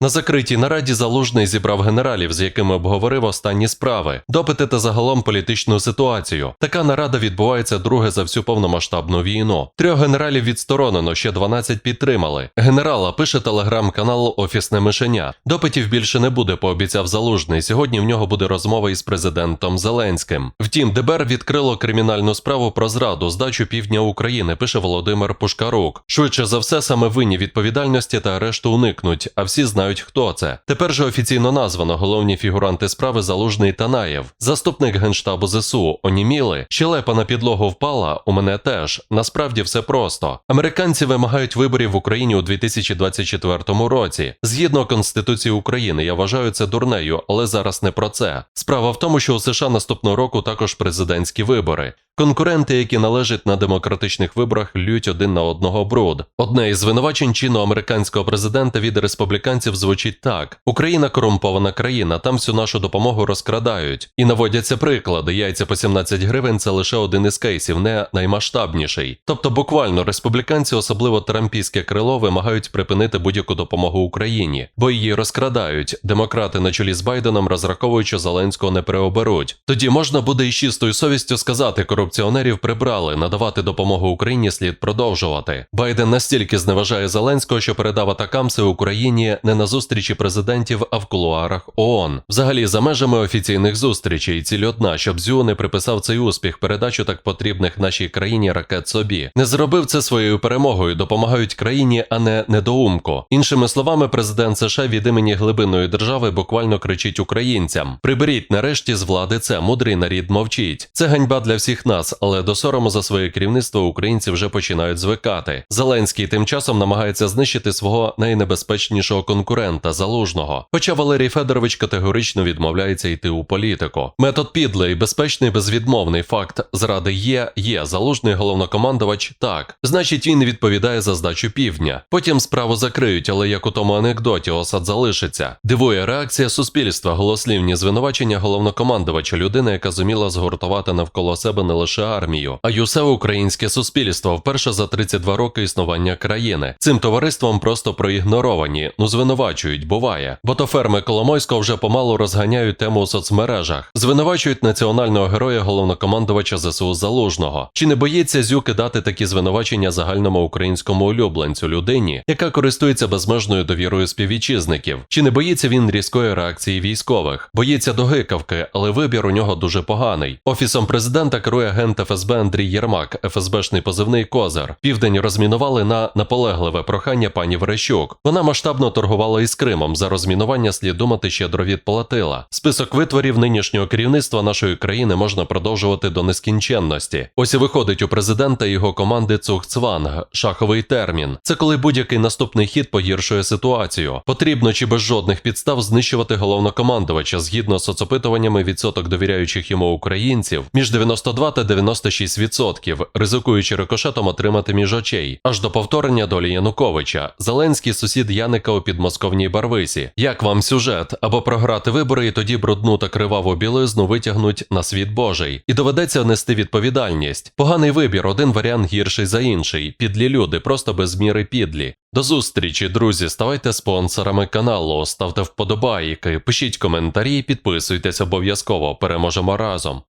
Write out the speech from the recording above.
На закритій нараді залужний зібрав генералів, з якими обговорив останні справи, допити та загалом політичну ситуацію. Така нарада відбувається друге за всю повномасштабну війну. Трьох генералів відсторонено, ще 12 підтримали. Генерала пише телеграм-канал Офісне мишеня. Допитів більше не буде, пообіцяв залужний. Сьогодні в нього буде розмова із президентом Зеленським. Втім, ДБР відкрило кримінальну справу про зраду, здачу півдня України, пише Володимир Пушкарук. Швидше за все, саме винні відповідальності та арешту уникнуть, а всі знають, хто це. Тепер же офіційно названо головні фігуранти справи Залужний та Наєв. Заступник генштабу ЗСУ оніміли. Щелепа на підлогу впала. У мене теж. Насправді все просто. Американці вимагають виборів в Україні у 2024 році. Згідно Конституції України, я вважаю це дурнею, але зараз не про це. Справа в тому, що у США наступного року також президентські вибори. Конкуренти, які належать на демократичних виборах, лють один на одного бруд. Одне із звинувачень чинного американського президента від республіканців звучить так: Україна корумпована країна, там всю нашу допомогу розкрадають. І наводяться приклади. Яйця по 17 гривень це лише один із кейсів, не наймасштабніший. Тобто, буквально республіканці, особливо трампійське крило, вимагають припинити будь-яку допомогу Україні, бо її розкрадають. Демократи на чолі з Байденом розраховують, що Зеленського не переоберуть. Тоді можна буде із чистою совістю сказати, корупціонерів прибрали, надавати допомогу Україні слід продовжувати. Байден настільки зневажає Зеленського, що передав атакамси Україні не на зустрічі президентів, а в кулуарах ООН. Взагалі, за межами офіційних зустрічей, ціль одна, щоб ЗЮ не приписав цей успіх передачу так потрібних нашій країні ракет собі. Не зробив це своєю перемогою, допомагають країні, а не недоумку. Іншими словами, президент США від імені глибинної держави буквально кричить українцям: приберіть нарешті з влади це, мудрий нарід мовчить. Це ганьба для всіх нас, але до сорому за своє керівництво українці вже починають звикати. Зеленський тим часом намагається знищити свого найнебезпечнішого конкурента залужного. Хоча Валерій Федорович категорично відмовляється йти у політику. Метод підлий, безпечний, безвідмовний факт зради є, є залужний головнокомандувач. Так, значить, він відповідає за здачу півдня. Потім справу закриють, але як у тому анекдоті, осад залишиться. Дивує реакція суспільства, голослівні звинувачення головнокомандувача, людина, яка зуміла згуртувати навколо себе не лише армію, а й усе українське суспільство вперше за 32 роки існування країни. Цим товариством просто проігноровані, ну звинувачують, буває. Бо то ферми Коломойського вже помалу розганяють тему у соцмережах, звинувачують національного героя головнокомандувача ЗСУ Залужного. Чи не боїться Зюки дати такі звинувачення загальному українському улюбленцю людині, яка користується безмежною довірою співвітчизників? Чи не боїться він різкої реакції військових? Боїться до гикавки, але вибір у нього дуже поганий. Офісом президента керує агент ФСБ Андрій Єрмак, ФСБшний позивний Козир. Південь розмінували на наполегливе прохання пані Верещук. Вона масштабно торгувала із Кримом. За розмінування слід думати щедро відплатила. Список витворів нинішнього керівництва нашої країни можна продовжувати до нескінченності. Ось і виходить у президента його команди Цухцванг, шаховий термін. Це коли будь-який наступний хід погіршує ситуацію. Потрібно чи без жодних підстав знищувати головнокомандувача згідно з соцопитуваннями відсоток довіряючих йому українців між 92 та 96 відсотків, ризикуючи рикошетом отримати між очей, аж до повторення долі Януковича. Зеленський сусід Яника у підмосковній Барвисі. Як вам сюжет? Або програти вибори, і тоді брудну та криваву білизну витягнуть на світ Божий, і доведеться нести відповідальність. Поганий вибір, один варіант гірший за інший. Підлі люди, просто без міри підлі. До зустрічі, друзі. Ставайте спонсорами каналу, ставте вподобайки, пишіть коментарі, підписуйтесь обов'язково. Переможемо разом.